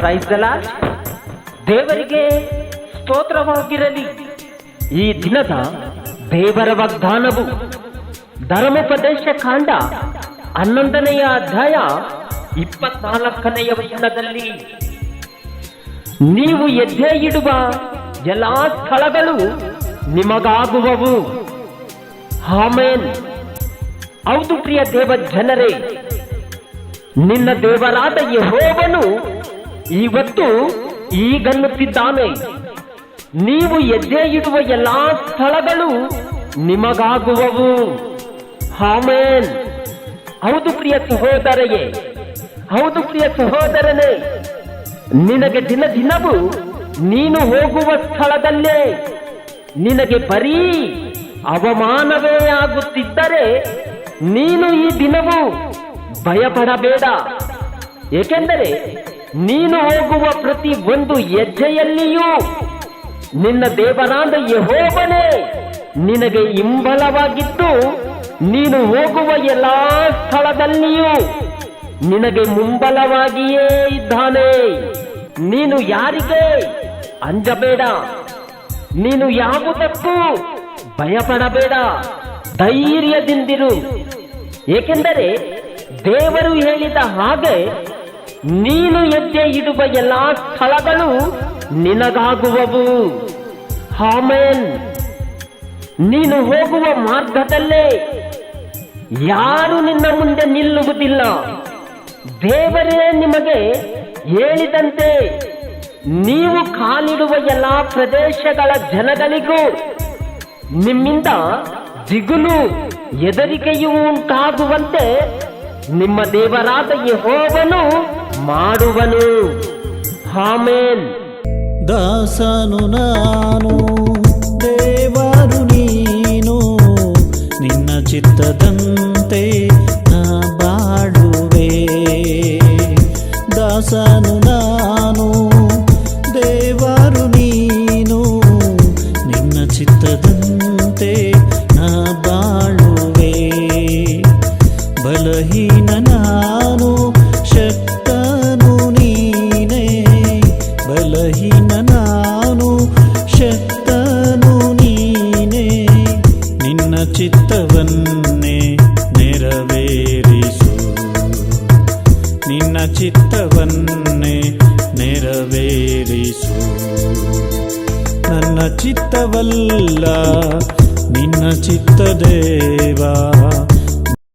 ಪ್ರೈಸಲ ದೇವರಿಗೆ ಸ್ತೋತ್ರವಾಗಿರಲಿ ಈ ದಿನದ ದೇವರ ವಾಗ್ದಾನವು ಧರ್ಮೋಪದೇಶ ಕಾಂಡ ಹನ್ನೊಂದನೆಯ ಅಧ್ಯಾಯ ಇಪ್ಪತ್ನಾಲ್ಕನೆಯ ವಚನದಲ್ಲಿ, ನೀವು ಎದ್ದೆ ಇಡುವ ಎಲ್ಲಾ ಸ್ಥಳಗಳು ನಿಮಗಾಗುವವು. ಆಮೇನ್. ಹೌದು ಪ್ರಿಯ ದೇವ ಜನರೇ, ನಿನ್ನ ದೇವರಾದ ಯಹೋವನು ಇವತ್ತು ಈಗನ್ನುತ್ತಿದ್ದಾನೆ ನೀವು ಹೆಜ್ಜೆ ಇಡುವ ಎಲ್ಲಾ ಸ್ಥಳಗಳು ನಿಮಗಾಗುವವು. ಹಾಮೇನ್ ಹೌದು ಪ್ರಿಯ ಸಹೋದರೆಯೇ ಹೌದು ಪ್ರಿಯ ಸಹೋದರನೇ, ನಿನಗೆ ದಿನ ದಿನವೂ ನೀನು ಹೋಗುವ ಸ್ಥಳದಲ್ಲೇ ನಿನಗೆ ಬರೀ ಅವಮಾನವೇ ಆಗುತ್ತಿದ್ದರೆ ನೀನು ಈ ದಿನವೂ ಭಯಪಡಬೇಡ. ಏಕೆಂದರೆ ನೀನು ಹೋಗುವ ಪ್ರತಿ ಒಂದು ಹೆಜ್ಜೆಯಲ್ಲಿಯೂ ನಿನ್ನ ದೇವರಾದ ಯಹೋಬನೆ ನಿನಗೆ ಹಿಂಬಲವಾಗಿದ್ದು, ನೀನು ಹೋಗುವ ಎಲ್ಲಾ ಸ್ಥಳದಲ್ಲಿಯೂ ನಿನಗೆ ಮುಂಬಲವಾಗಿಯೇ ಇದ್ದಾನೆ. ನೀನು ಯಾರಿಗೆ ಅಂಜಬೇಡ. ನೀನು ಯಾವುದಕ್ಕೂ ಭಯಪಡಬೇಡ. ಧೈರ್ಯದಿಂದಿರು. ಏಕೆಂದರೆ ದೇವರು ಹೇಳಿದ ಹಾಗೆ ನೀನು ಹೆಜ್ಜೆ ಇಡುವ ಎಲ್ಲಾ ಸ್ಥಳಗಳು ನಿನಗಾಗುವವು. ಹಾಮೇನ್ ನೀನು ಹೋಗುವ ಮಾರ್ಗದಲ್ಲೇ ಯಾರು ನಿನ್ನ ಮುಂದೆ ನಿಲ್ಲುವುದಿಲ್ಲ. ದೇವರೇ ನಿಮಗೆ ಹೇಳಿದಂತೆ ನೀವು ಕಾಲಿಡುವ ಎಲ್ಲ ಪ್ರದೇಶಗಳ ಜನಗಳಿಗೂ ನಿಮ್ಮಿಂದ ದಿಗುಲು ಹೆದರಿಕೆಯೂ ಉಂಟಾಗುವಂತೆ ನಿಮ್ಮ ದೇವರಾದ ಯಹೋವನು ಮಾಡುವನು. ಆಮೇನ್. ದಾಸನು ನಾನು. ಚಿತ್ತವನ್ನೇ ನೆರವೇರಿಸು ನನ್ನ ಚಿತ್ತವಲ್ಲ ನಿನ್ನ ಚಿತ್ತದೇವ